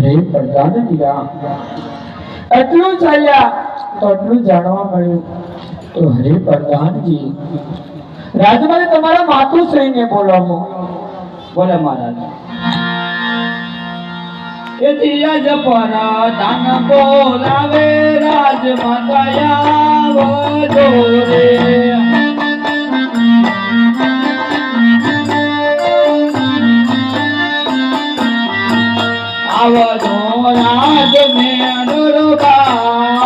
દીરા એટલું ચાલ્યા એટલું જાણવા મળ્યું. તો હરે પ્રધાનજી, રાજમાને તમારા માતું શ્રીને બોલાવો. બોલે મહારાજ. એથી અજ પર દાન બોલાવે રાજ માતાયા આવજો રાજ મે અનુરબાર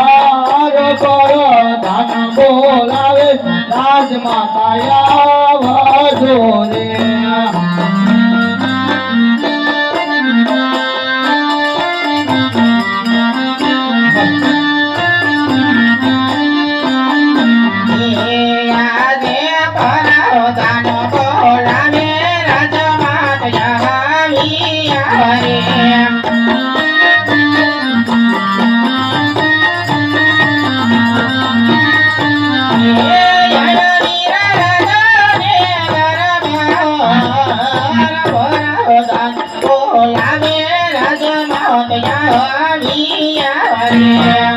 પર દાન બોલાવે રાજ માતાયા વદોરે અરે વીરા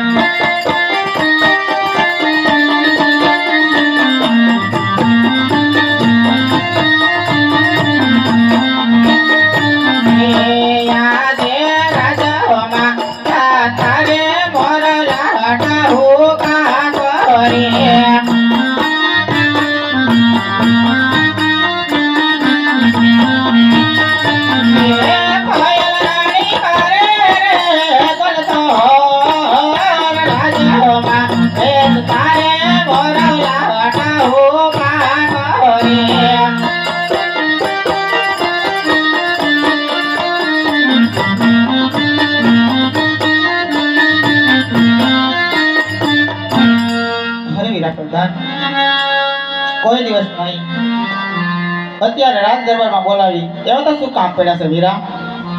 પ્રધાન. કોઈ દિવસ નહીં. અત્યારે રાજ દરબારમાં બોલાવી. એવા તો શું કામ પડ્યા છે વીરા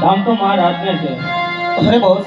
કામ તો મારા હાથને છે. અરે બહુ